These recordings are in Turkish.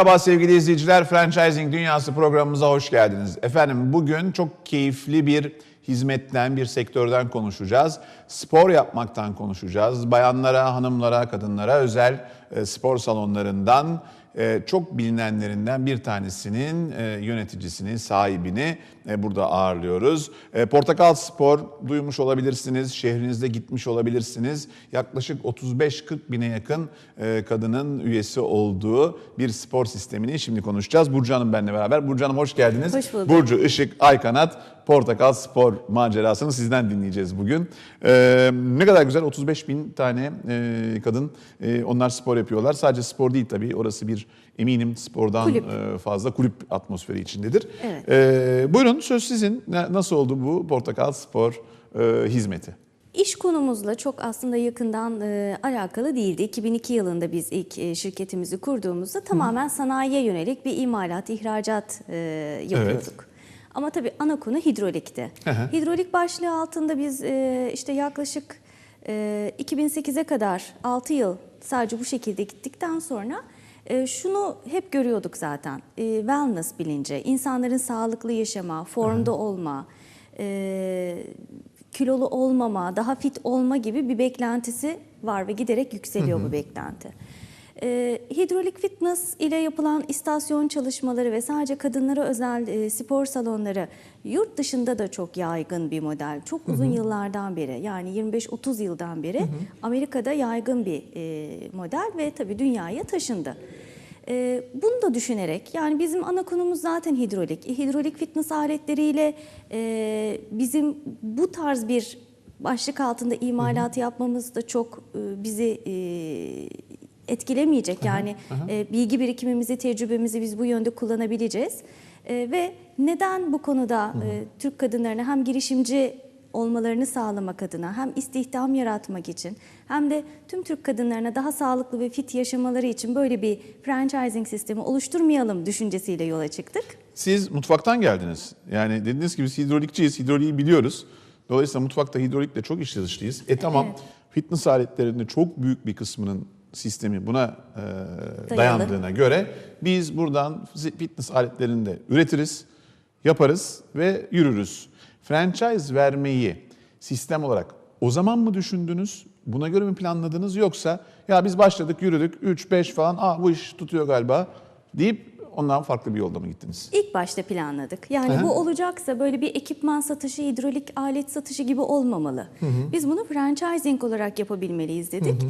Merhaba sevgili izleyiciler, Franchising Dünyası programımıza hoş geldiniz. Efendim bugün çok keyifli bir hizmetten, bir sektörden konuşacağız. Spor yapmaktan konuşacağız. Bayanlara, hanımlara, kadınlara özel e, spor salonlarından çok bilinenlerinden bir tanesinin e, yöneticisini, sahibini e, burada ağırlıyoruz. E, Portakal Spor duymuş olabilirsiniz, şehrinizde gitmiş olabilirsiniz. Yaklaşık 35-40 bine yakın kadının üyesi olduğu bir spor sistemini şimdi konuşacağız. Burcu Hanım benimle beraber. Burcu Hanım hoş geldiniz. Hoş bulduk. Burcu Işık Aykanat Portakal Spor macerasını sizden dinleyeceğiz bugün. Ee, ne kadar güzel 35 bin tane e, kadın e, onlar spor yapıyorlar. Sadece spor değil tabii orası bir eminim spordan Kulüp. e, fazla kulüp atmosferi içindedir. Evet. Ee, buyurun söz sizin. Nasıl oldu bu Portakal Spor e, hizmeti? İş konumuzla çok aslında yakından e, alakalı değildi. 2002 yılında biz ilk e, şirketimizi kurduğumuzda tamamen sanayiye yönelik bir imalat, ihracat e, yapıyorduk. Ama tabii ana konu hidrolikti. Hı hı. Hidrolik başlığı altında biz e, işte yaklaşık e, 2008'e kadar 6 yıl sadece bu şekilde gittikten sonra e, şunu hep görüyorduk zaten. E, wellness bilinci, insanların sağlıklı yaşama, formda olma, e, kilolu olmama, daha fit olma gibi bir beklentisi var ve giderek yükseliyor bu beklenti. E, hidrolik fitness ile yapılan istasyon çalışmaları ve sadece kadınlara özel e, spor salonları yurt dışında da çok yaygın bir model. Çok uzun yıllardan beri yani 25-30 yıldan beri Amerika'da yaygın bir e, model ve tabii dünyaya taşındı. Ee, bunu da düşünerek yani bizim ana konumuz zaten hidrolik. E, Hidrolik fitness aletleriyle e, bizim bu tarz bir başlık altında imalatı yapmamız da çok e, bizi e, etkilemeyecek. Yani e, bilgi birikimimizi, tecrübemizi biz bu yönde kullanabileceğiz. E, ve neden bu konuda e, Türk kadınlarına hem girişimci olmalarını sağlamak adına hem istihdam yaratmak için hem de tüm Türk kadınlarına daha sağlıklı ve fit yaşamaları için böyle bir franchising sistemi oluşturmayalım düşüncesiyle yola çıktık. Siz mutfaktan geldiniz. Yani dediğiniz gibi hidrolikçiyiz, hidroliği biliyoruz. Dolayısıyla mutfakta hidrolikle çok içli dışlıyız. E tamam Evet. fitness aletlerinde çok büyük bir kısmının sistemi buna e, dayandığına göre biz buradan fitness aletlerini de üretiriz, yaparız ve yürürüz. Franchise vermeyi sistem olarak o zaman mı düşündünüz? Buna göre mi planladınız yoksa ya biz başladık yürüdük 3-5 falan aa bu iş tutuyor galiba deyip ondan farklı bir yolda mı gittiniz? İlk başta planladık. Yani Aha. bu olacaksa böyle bir ekipman satışı, hidrolik alet satışı gibi olmamalı. Biz bunu franchising olarak yapabilmeliyiz dedik.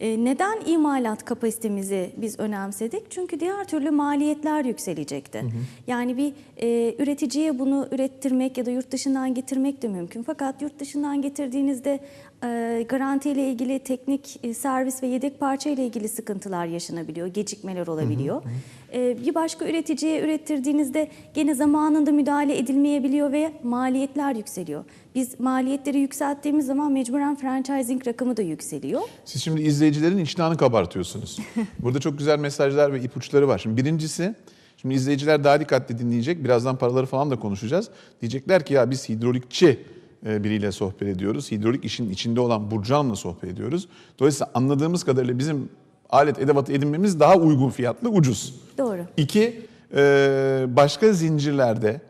Ee, neden imalat kapasitemizi biz önemsedik? Çünkü diğer türlü maliyetler yükselecekti. Yani bir e, üreticiye bunu ürettirmek ya da yurt dışından getirmek de mümkün. Fakat yurt dışından getirdiğinizde e, garantiyle ilgili teknik e, servis ve yedek parça ile ilgili sıkıntılar yaşanabiliyor, gecikmeler olabiliyor. E, bir başka üreticiye ürettirdiğinizde gene zamanında müdahale edilmeyebiliyor ve maliyetler yükseliyor. Biz maliyetleri yükselttiğimiz zaman mecburen franchising rakamı da yükseliyor. Siz şimdi izleyicilerin iştahını kabartıyorsunuz. Burada çok güzel mesajlar ve ipuçları var. Şimdi birincisi, şimdi izleyiciler daha dikkatli dinleyecek. Birazdan paraları falan da konuşacağız. Diyecekler ki ya biz hidrolikçi e, biriyle sohbet ediyoruz. Hidrolik işin içinde olan Burcu Hanım'la sohbet ediyoruz. Dolayısıyla anladığımız kadarıyla bizim alet edevatı edinmemiz daha uygun fiyatlı, ucuz. Doğru. İki, e, başka zincirlerde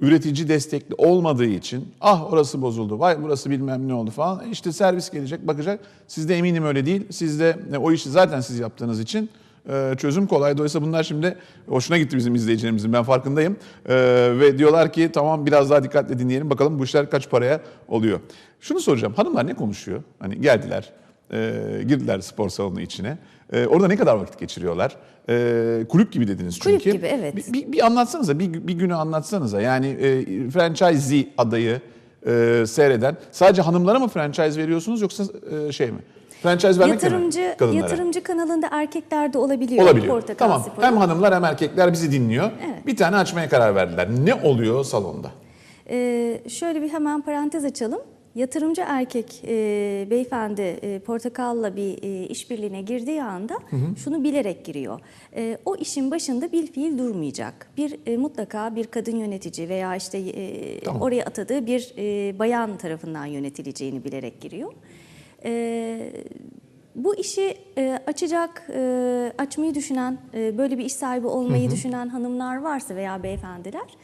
üretici destekli olmadığı için ah orası bozuldu, vay burası bilmem ne oldu falan. E İşte servis gelecek, bakacak. Sizde eminim öyle değil. Sizde e, o işi zaten siz yaptığınız için e, çözüm kolay. Dolayısıyla bunlar şimdi hoşuna gitti bizim izleyicilerimizin ben farkındayım. E, ve diyorlar ki tamam biraz daha dikkatli dinleyelim bakalım bu işler kaç paraya oluyor. Şunu soracağım hanımlar ne konuşuyor? Hani geldiler e, girdiler spor salonu içine. E, orada ne kadar vakit geçiriyorlar? E, kulüp gibi dediniz çünkü. Kulüp gibi, evet. Bir, bir, bir anlatsanıza, bir, bir günü anlatsanıza. Yani e, franchisee adayı e, seyreden sadece hanımlara mı franchise veriyorsunuz yoksa e, şey mi? Franchise vermek de mi Yatırımcı kadınlara? yatırımcı kanalında erkekler de olabiliyor. Olabiliyor. Portakal Tamam. Sporu. Hem hanımlar hem erkekler bizi dinliyor. Evet. Bir tane açmaya karar verdiler. Ne oluyor salonda? Ee, şöyle bir hemen parantez açalım. Yatırımcı erkek e, beyefendi e, Portakal'la bir e, işbirliğine girdiği anda şunu bilerek giriyor. E, o işin başında bir fiil durmayacak. Bir e, mutlaka bir kadın yönetici veya işte e, Tamam. oraya atadığı bir e, bayan tarafından yönetileceğini bilerek giriyor. E, bu işi e, açacak, e, açmayı düşünen, e, böyle bir iş sahibi olmayı düşünen hanımlar varsa veya beyefendiler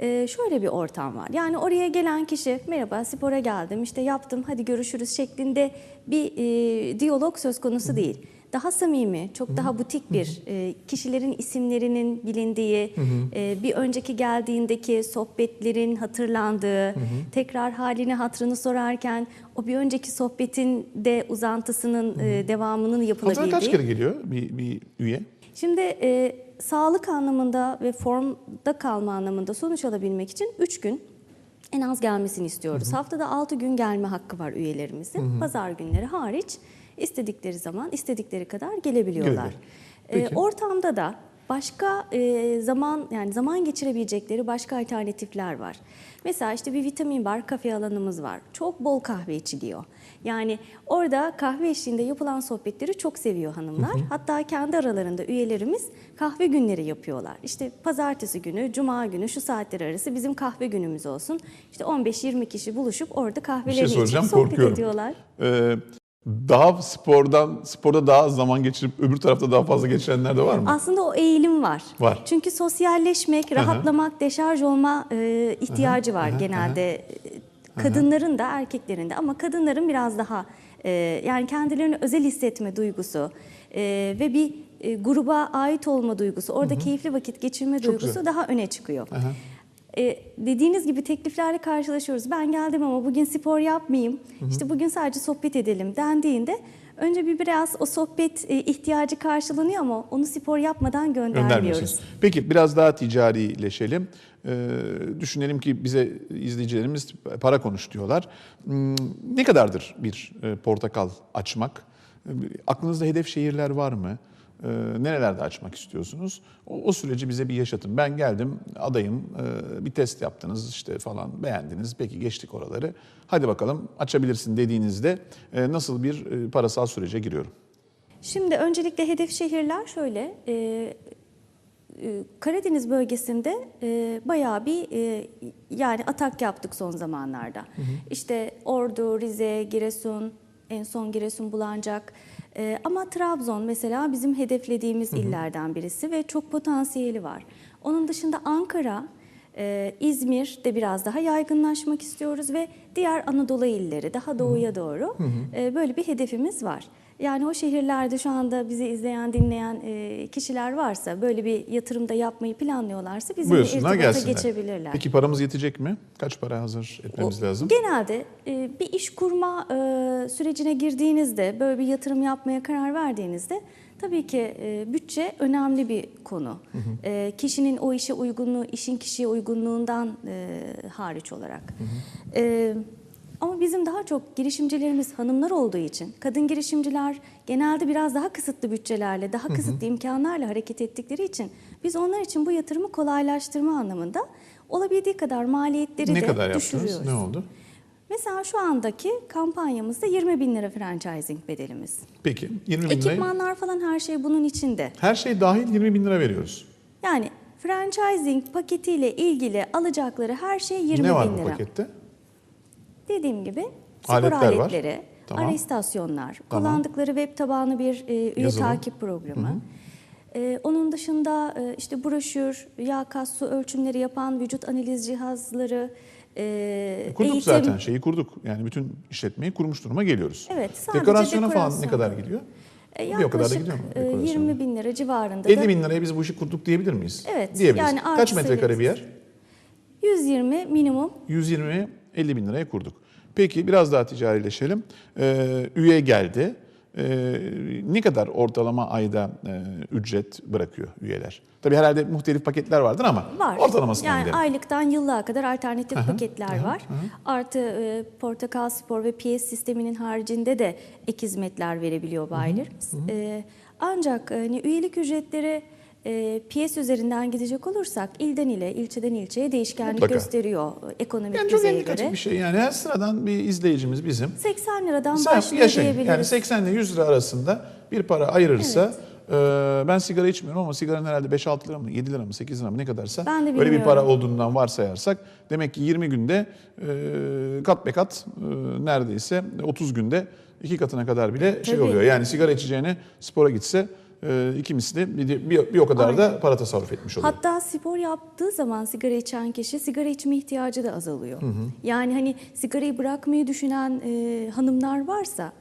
e, şöyle bir ortam var. Yani oraya gelen kişi merhaba spora geldim işte yaptım hadi görüşürüz şeklinde bir e, diyalog söz konusu değil. Daha samimi, çok daha butik bir e, kişilerin isimlerinin bilindiği, e, bir önceki geldiğindeki sohbetlerin hatırlandığı, tekrar halini hatrını sorarken o bir önceki sohbetin de uzantısının e, devamının yapılabildiği. kaç kere geliyor bir, bir üye? Şimdi e, sağlık anlamında ve formda kalma anlamında sonuç alabilmek için 3 gün en az gelmesini istiyoruz. Haftada 6 gün gelme hakkı var üyelerimizin. Pazar günleri hariç istedikleri zaman, istedikleri kadar gelebiliyorlar. E, ortamda da başka e, zaman yani zaman geçirebilecekleri başka alternatifler var. Mesela işte bir vitamin bar, kafe alanımız var. Çok bol kahve içiliyor. Yani orada kahve eşliğinde yapılan sohbetleri çok seviyor hanımlar. Hatta kendi aralarında üyelerimiz kahve günleri yapıyorlar. İşte pazartesi günü, cuma günü şu saatler arası bizim kahve günümüz olsun. İşte 15-20 kişi buluşup orada Bir kahvelerini şey içip sohbet korkuyorum. ediyorlar. Ee, daha spordan sporda daha az zaman geçirip öbür tarafta daha fazla geçirenler de var mı? Aslında o eğilim var. Var. Çünkü sosyalleşmek, rahatlamak, deşarj olma e, ihtiyacı var genelde. E, Kadınların da erkeklerin de ama kadınların biraz daha e, yani kendilerini özel hissetme duygusu e, ve bir e, gruba ait olma duygusu, orada keyifli vakit geçirme duygusu güzel. daha öne çıkıyor. E, dediğiniz gibi tekliflerle karşılaşıyoruz. Ben geldim ama bugün spor yapmayayım. İşte bugün sadece sohbet edelim dendiğinde önce bir biraz o sohbet e, ihtiyacı karşılanıyor ama onu spor yapmadan göndermiyoruz. Peki biraz daha ticarileşelim. Ee, düşünelim ki bize izleyicilerimiz para konuş diyorlar. Hmm, ne kadardır bir e, portakal açmak? Ee, Aklınızda hedef şehirler var mı? Ee, nerelerde açmak istiyorsunuz? O, o süreci bize bir yaşatın. Ben geldim, adayım, e, bir test yaptınız işte falan beğendiniz. Peki geçtik oraları. Hadi bakalım açabilirsin dediğinizde e, nasıl bir e, parasal sürece giriyorum? Şimdi öncelikle hedef şehirler şöyle. e, e, Karadeniz bölgesinde e, bayağı bir e, yani atak yaptık son zamanlarda. İşte Ordu, Rize, Giresun, en son Giresun Bulancak. E, ama Trabzon mesela bizim hedeflediğimiz illerden birisi ve çok potansiyeli var. Onun dışında Ankara, e, İzmir'de biraz daha yaygınlaşmak istiyoruz ve diğer Anadolu illeri daha doğuya doğru e, böyle bir hedefimiz var. Yani o şehirlerde şu anda bizi izleyen, dinleyen e, kişiler varsa, böyle bir yatırımda yapmayı planlıyorlarsa bizimle irtibata gelsinler. geçebilirler. Peki paramız yetecek mi? Kaç para hazır etmemiz O- lazım? Genelde e, bir iş kurma e, sürecine girdiğinizde, böyle bir yatırım yapmaya karar verdiğinizde tabii ki e, bütçe önemli bir konu. E, kişinin o işe uygunluğu, işin kişiye uygunluğundan e, hariç olarak. E, ama bizim daha çok girişimcilerimiz hanımlar olduğu için, kadın girişimciler genelde biraz daha kısıtlı bütçelerle, daha kısıtlı imkanlarla hareket ettikleri için biz onlar için bu yatırımı kolaylaştırma anlamında olabildiği kadar maliyetleri Ne de kadar düşürüyoruz. yaptınız? Ne oldu? Mesela şu andaki kampanyamızda 20 bin lira franchising bedelimiz. Peki 20 bin lirayı. Ekipmanlar falan her şey bunun içinde. Her şey dahil 20 bin lira veriyoruz. Yani franchising paketiyle ilgili alacakları her şey 20 ne var bin bu lira. pakette? Dediğim gibi spor Aletler var. aletleri, Tamam. ara istasyonlar, Tamam. kullandıkları web tabanlı bir e, üye Yazılım. takip programı. E, onun dışında e, işte broşür, yağ kas su ölçümleri yapan vücut analiz cihazları, e, Kurduk eğitim. zaten şeyi kurduk. Yani bütün işletmeyi kurmuş duruma geliyoruz. Evet, sadece Dekorasyona falan ne dekorasyon. kadar gidiyor? E, Bir o kadar da yaklaşık gidiyor mu e, dekorasyona? 20 bin lira civarında 50 da bin liraya biz bu işi kurduk diyebilir miyiz? Evet, Diyebiliriz. yani Kaç metrekare bir yer? sayarız. 120 minimum 120 50 bin liraya kurduk. Peki biraz daha ticarileşelim. Ee, üye geldi. Ee, ne kadar ortalama ayda e, ücret bırakıyor üyeler? Tabii herhalde muhtelif paketler vardır ama var. ortalamasına yani gidelim. aylıktan yıllığa kadar alternatif paketler var. Artı e, Portakal Spor ve PS sisteminin haricinde de ek hizmetler verebiliyor bayilerimiz. E, ancak hani üyelik ücretleri e, PS üzerinden gidecek olursak ilden ile, ilçeden ilçeye değişkenlik Mutlaka. gösteriyor e, ekonomik Yani çok düzeye göre. bir şey. Yani her sıradan bir izleyicimiz bizim. 80 liradan Sen başlıyor yaşayın. diyebiliriz. Yani 80 ile 100 lira arasında bir para ayırırsa e, ben sigara içmiyorum ama sigaranın herhalde 5-6 lira mı 7 lira mı 8 lira mı ne kadarsa Ben de öyle bir para olduğundan varsayarsak demek ki 20 günde e, kat be kat e, neredeyse 30 günde iki katına kadar bile şey Tabii. oluyor. Yani sigara içeceğine spora gitse e, iki misli bir, bir, bir o kadar da para tasarruf etmiş oluyor. Hatta spor yaptığı zaman sigara içen kişi sigara içme ihtiyacı da azalıyor. Yani hani sigarayı bırakmayı düşünen e, hanımlar varsa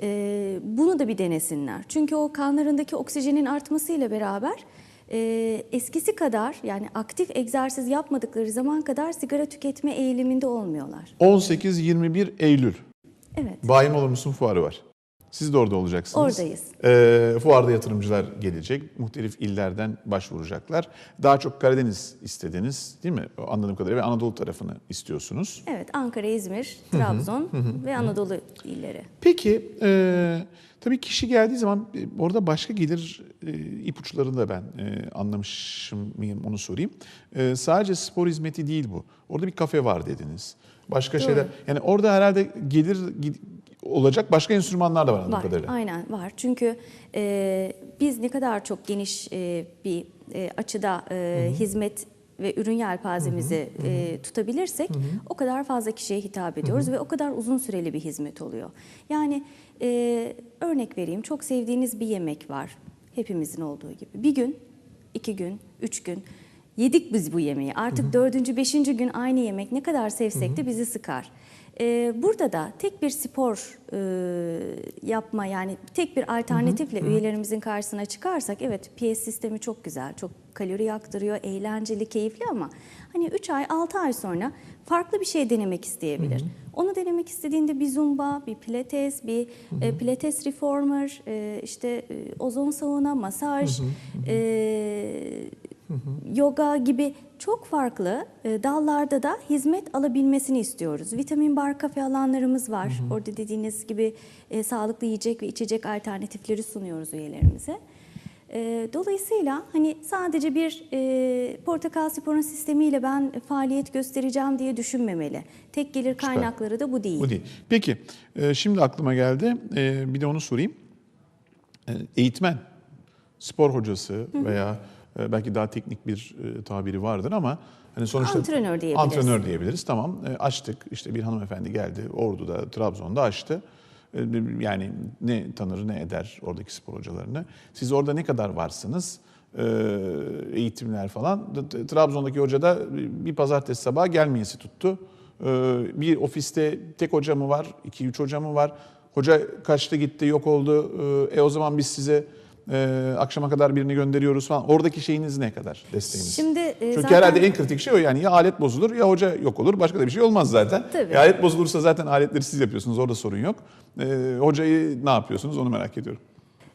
e, bunu da bir denesinler. Çünkü o kanlarındaki oksijenin artmasıyla beraber e, eskisi kadar yani aktif egzersiz yapmadıkları zaman kadar sigara tüketme eğiliminde olmuyorlar. 18-21 Eylül Evet. Bayim Olur Musun fuarı var. Siz de orada olacaksınız. Oradayız. Ee, fuarda yatırımcılar gelecek. Muhtelif illerden başvuracaklar. Daha çok Karadeniz istediniz değil mi? Anladığım kadarıyla ve Anadolu tarafını istiyorsunuz. Evet Ankara, İzmir, Trabzon ve Anadolu illeri. Peki e, tabii kişi geldiği zaman e, orada başka gelir e, ipuçlarını da ben e, anlamışım mıyım onu sorayım. E, sadece spor hizmeti değil bu. Orada bir kafe var dediniz. Başka Doğru. şeyler. Yani orada herhalde gelir olacak başka enstrümanlar da var anladığım Var, kadarıyla. aynen var. Çünkü e, biz ne kadar çok geniş e, bir e, açıda e, hizmet ve ürün yelpazemizi e, tutabilirsek o kadar fazla kişiye hitap ediyoruz ve o kadar uzun süreli bir hizmet oluyor. Yani e, örnek vereyim, çok sevdiğiniz bir yemek var, hepimizin olduğu gibi. Bir gün, iki gün, üç gün yedik biz bu yemeği. Artık dördüncü, beşinci gün aynı yemek ne kadar sevsek de bizi sıkar. Ee, burada da tek bir spor e, yapma yani tek bir alternatifle üyelerimizin karşısına çıkarsak evet PS sistemi çok güzel, çok kalori yaktırıyor, eğlenceli, keyifli ama hani 3 ay 6 ay sonra farklı bir şey denemek isteyebilir. Onu denemek istediğinde bir zumba, bir pilates, bir e, pilates reformer, e, işte e, ozon sauna, masaj, e, yoga gibi çok farklı e, dallarda da hizmet alabilmesini istiyoruz. Vitamin bar kafe alanlarımız var. Orada dediğiniz gibi e, sağlıklı yiyecek ve içecek alternatifleri sunuyoruz üyelerimize. E, dolayısıyla hani sadece bir e, portakal sporun sistemiyle ben faaliyet göstereceğim diye düşünmemeli. Tek gelir kaynakları da bu değil. Bu değil. Peki e, şimdi aklıma geldi. E, bir de onu sorayım. E, Eğitmen, spor hocası veya e, belki daha teknik bir e, tabiri vardır ama hani sonuçta Antrenör diyebiliriz. Antrenör diyebiliriz. Tamam. E, Açtık. İşte bir hanımefendi geldi. Ordu'da, Trabzon'da açtı. E, Yani ne tanır ne eder oradaki spor hocalarını. Siz orada ne kadar varsınız? Eğitimler falan. Trabzon'daki hoca da bir pazartesi sabahı gelmeyesi tuttu. Bir ofiste tek hoca mı var? iki üç hoca mı var? Hoca kaçtı gitti yok oldu. E o zaman biz size e, akşama kadar birini gönderiyoruz falan. Oradaki şeyiniz ne kadar desteğiniz? Şimdi e, Çünkü zaten- herhalde en kritik şey o yani ya alet bozulur ya hoca yok olur başka da bir şey olmaz zaten. Tabii. E, alet bozulursa zaten aletleri siz yapıyorsunuz orada sorun yok. E, hocayı ne yapıyorsunuz onu merak ediyorum.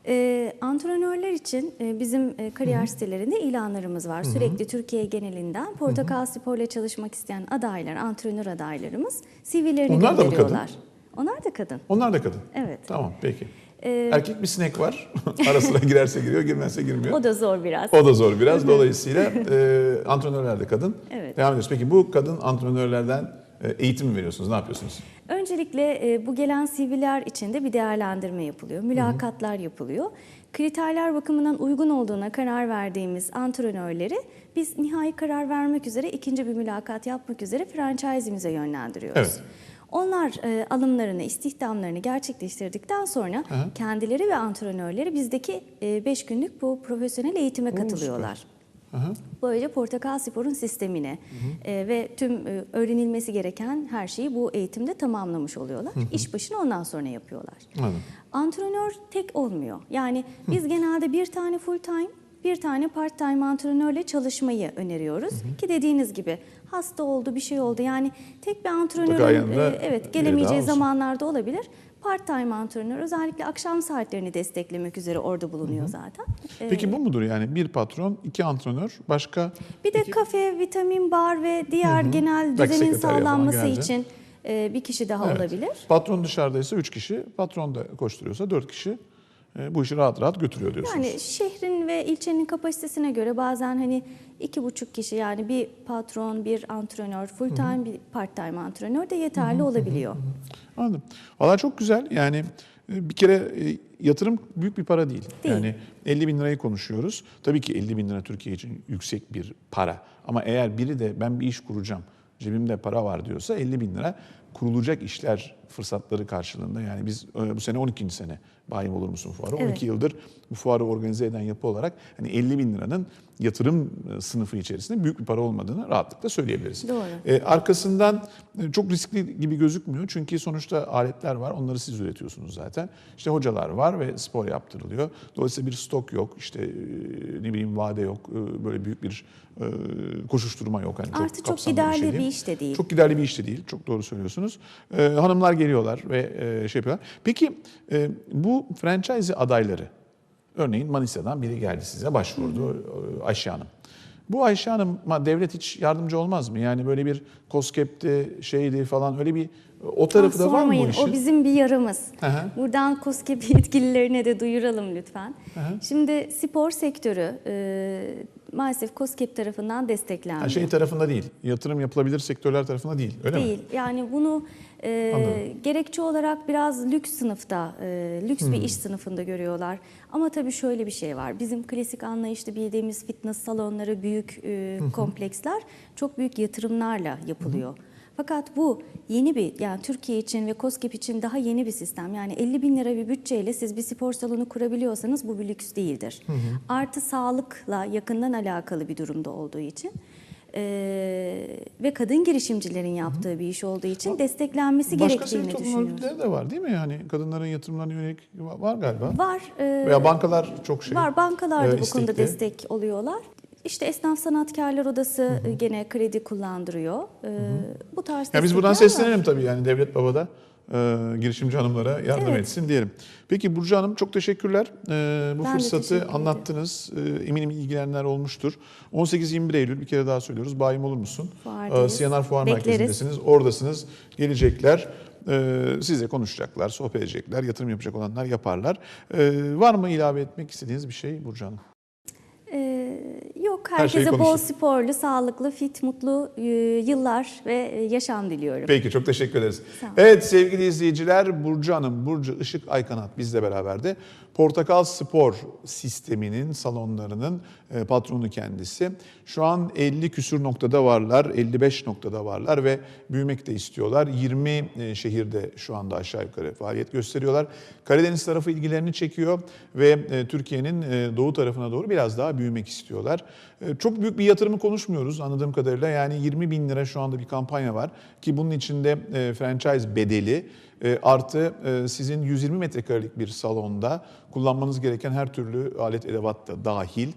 Ee, antrenörler için e, bizim e, kariyer sitelerinde ilanlarımız var. Sürekli Türkiye genelinden Portakal Spor'la çalışmak isteyen adaylar, antrenör adaylarımız CV'lerini Onlar da mı gönderiyorlar. Onlar da kadın. Onlar da kadın. Evet. Tamam peki. Ee, Erkek bir sinek var. Ara sıra girerse giriyor girmezse girmiyor. O da zor biraz. O da zor biraz. Dolayısıyla e, antrenörler de kadın. Evet. Devam ediyoruz. Peki bu kadın antrenörlerden e, eğitim mi veriyorsunuz? Ne yapıyorsunuz? Öncelikle e, bu gelen CV'ler içinde bir değerlendirme yapılıyor. Mülakatlar yapılıyor. Kriterler bakımından uygun olduğuna karar verdiğimiz antrenörleri biz nihai karar vermek üzere ikinci bir mülakat yapmak üzere franchise'imize yönlendiriyoruz. Evet. Onlar e, alımlarını, istihdamlarını gerçekleştirdikten sonra kendileri ve antrenörleri bizdeki 5 günlük bu profesyonel eğitime katılıyorlar. Aha. Böylece Portakal Spor'un sistemine e, ve tüm e, öğrenilmesi gereken her şeyi bu eğitimde tamamlamış oluyorlar. İş başını ondan sonra yapıyorlar. Anladım. Antrenör tek olmuyor. Yani biz genelde bir tane full time, bir tane part time antrenörle çalışmayı öneriyoruz. Ki dediğiniz gibi hasta oldu, bir şey oldu. Yani tek bir antrenörün e, evet gelemeyeceği zamanlarda olabilir. Part time antrenör özellikle akşam saatlerini desteklemek üzere orada bulunuyor zaten. E, Peki bu mudur yani bir patron, iki antrenör, başka Bir de kafe, vitamin bar ve diğer genel Belki düzenin sekreterya falan sağlanması için e, bir kişi daha Evet. olabilir. Patron dışarıdaysa 3 kişi, patron da koşturuyorsa 4 kişi bu işi rahat rahat götürüyor diyorsunuz. Yani şehrin ve ilçenin kapasitesine göre bazen hani iki buçuk kişi yani bir patron, bir antrenör, full time, bir part time antrenör de yeterli olabiliyor. Anladım. Valla çok güzel. Yani e, bir kere e, yatırım büyük bir para değil. Değil. Yani 50 bin lirayı konuşuyoruz. Tabii ki 50 bin lira Türkiye için yüksek bir para. Ama eğer biri de ben bir iş kuracağım, cebimde para var diyorsa 50 bin lira kurulacak işler fırsatları karşılığında yani biz e, bu sene 12. sene bayim olur musun fuarı. Evet. 12 yıldır bu fuarı organize eden yapı olarak hani 50 bin liranın yatırım e, sınıfı içerisinde büyük bir para olmadığını rahatlıkla söyleyebiliriz. Doğru. E, arkasından e, çok riskli gibi gözükmüyor çünkü sonuçta aletler var onları siz üretiyorsunuz zaten. İşte hocalar var ve spor yaptırılıyor. Dolayısıyla bir stok yok işte ne bileyim vade yok böyle büyük bir koşuşturma yok. Hani Artı çok kapsamlı giderli şey bir iş de değil. Çok giderli bir iş de değil. Çok doğru söylüyorsunuz. Ee, hanımlar geliyorlar ve e, şey yapıyorlar. Peki e, bu franchise adayları, örneğin Manisa'dan biri geldi size başvurdu e, Ayşe Hanım. Bu Ayşe Hanım'a devlet hiç yardımcı olmaz mı? Yani böyle bir COSGAP'ti, şeydi falan öyle bir o tarafı Ah, da var mı bu işin? O bizim bir yaramız. Hı hı. Buradan KOSGEB yetkililerine de duyuralım lütfen. Şimdi spor sektörü e, maalesef KOSGEB tarafından desteklenmiyor. Ha, şey tarafında değil, yatırım yapılabilir sektörler tarafında değil, öyle mi? Değil. Yani bunu e, Anladım. gerekçe olarak biraz lüks sınıfta, e, lüks Hmm. bir iş sınıfında görüyorlar. Ama tabii şöyle bir şey var. Bizim klasik anlayışta bildiğimiz fitness salonları, büyük e, kompleksler çok büyük yatırımlarla yapılıyor. Fakat bu yeni bir, yani Türkiye için ve COSGAP için daha yeni bir sistem. Yani 50 bin lira bir bütçeyle siz bir spor salonu kurabiliyorsanız bu bir lüks değildir. Artı sağlıkla yakından alakalı bir durumda olduğu için. Ee, ve kadın girişimcilerin yaptığı bir iş olduğu için desteklenmesi Başka gerektiğini sivil toplum düşünüyoruz. örgütleri de var değil mi? Yani kadınların yatırımlarına yönelik var galiba. Var. e, Veya bankalar çok şey. var bankalar da e, bu konuda destek oluyorlar. İşte Esnaf Sanatkarlar Odası e, gene kredi kullandırıyor. Ee, Bu tarz Ya biz buradan var. seslenelim tabii yani Devlet Baba da e, girişimci hanımlara yardım Evet. etsin diyelim. Peki Burcu Hanım çok teşekkürler. E, bu Ben fırsatı anlattınız. E, eminim ilgilenenler olmuştur. 18-21 Eylül bir kere daha söylüyoruz. Bayim olur musun? Fuardayız. E, Siyanar Fuar Bekleriz. Merkezi'ndesiniz. Oradasınız. Gelecekler. E, sizle konuşacaklar, sohbet edecekler. Yatırım yapacak olanlar yaparlar. E, var mı ilave etmek istediğiniz bir şey Burcu Hanım? Yok Her herkese bol sporlu, sağlıklı, fit, mutlu e, yıllar ve e, yaşam diliyorum. Peki çok teşekkür ederiz. Evet sevgili izleyiciler Burcu Hanım, Burcu Işık Aykanat bizle beraberdi. Portakal Spor sisteminin salonlarının patronu kendisi. Şu an 50 küsür noktada varlar, 55 noktada varlar ve büyümek de istiyorlar. 20 e, şehirde şu anda aşağı yukarı faaliyet gösteriyorlar. Karadeniz tarafı ilgilerini çekiyor ve e, Türkiye'nin e, doğu tarafına doğru biraz daha büyümek istiyorlar. E, Çok büyük bir yatırımı konuşmuyoruz anladığım kadarıyla. Yani 20 bin lira şu anda bir kampanya var ki bunun içinde e, franchise bedeli e, artı e, sizin 120 metrekarelik bir salonda kullanmanız gereken her türlü alet edevat da dahil e,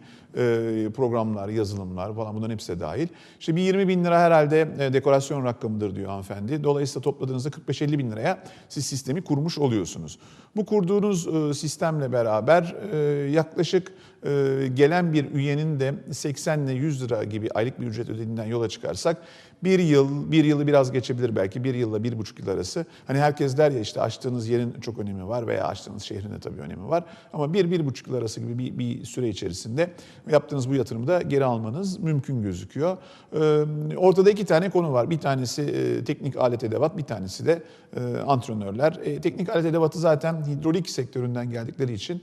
programlar, yazılımlar falan bunların hepsi de dahil. İşte bir 20 bin lira herhalde dekorasyon rakamıdır diyor hanımefendi. Dolayısıyla topladığınızda 45-50 bin liraya siz sistemi kurmuş oluyorsunuz. Bu kurduğunuz e, sistemle beraber e, yaklaşık e, gelen bir üyenin de 80 ile 100 lira gibi aylık bir ücret ödediğinden yola çıkarsak bir yıl, bir yılı biraz geçebilir belki bir yılla bir buçuk yıl arası. Hani herkes der ya işte açtığınız yerin çok önemi var veya açtığınız şehrin de tabii önemi var. Ama bir, bir buçuk yıl arası gibi bir, bir süre içerisinde yaptığınız bu yatırımı da geri almanız mümkün gözüküyor. Ortada iki tane konu var. Bir tanesi teknik alet edevat, bir tanesi de antrenörler. Teknik alet edevatı zaten hidrolik sektöründen geldikleri için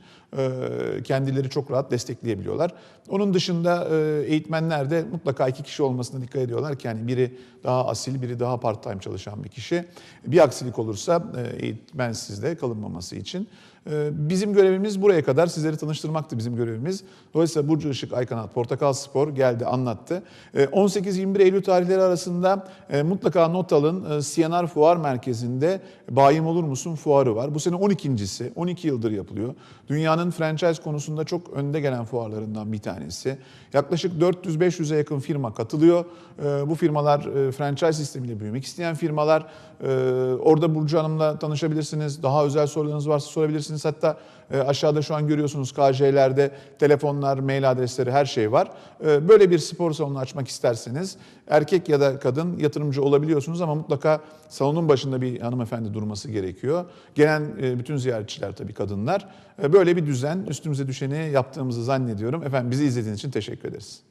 kendileri çok rahat destekleyebiliyorlar. Onun dışında e, eğitmenler de mutlaka iki kişi olmasına dikkat ediyorlar ki yani biri daha asil, biri daha part time çalışan bir kişi. Bir aksilik olursa e, eğitmensiz de kalınmaması için. E, Bizim görevimiz buraya kadar sizleri tanıştırmaktı bizim görevimiz. Dolayısıyla Burcu Işık Aykanat Portakal Spor geldi anlattı. E, 18-21 Eylül tarihleri arasında e, mutlaka not alın e, CNR Fuar Merkezi'nde Bayim Olur Musun fuarı var. Bu sene 12.si, 12 yıldır yapılıyor. Dünyanın franchise konusunda çok önde gelen fuarlarından bir tanesi. Yaklaşık 400-500'e yakın firma katılıyor. E, Bu firmalar e, franchise sistemiyle büyümek isteyen firmalar. E, Orada Burcu Hanım'la tanışabilirsiniz. Daha özel sorularınız varsa sorabilirsiniz. Hatta aşağıda şu an görüyorsunuz KJ'lerde telefonlar, mail adresleri her şey var. E, Böyle bir spor salonu açmak isterseniz erkek ya da kadın yatırımcı olabiliyorsunuz ama mutlaka salonun başında bir hanımefendi durması gerekiyor. Gelen e, bütün ziyaretçiler tabii kadınlar. E, Böyle bir düzen üstümüze düşeni yaptığımızı zannediyorum. Efendim bizi izlediğiniz için teşekkür ederiz.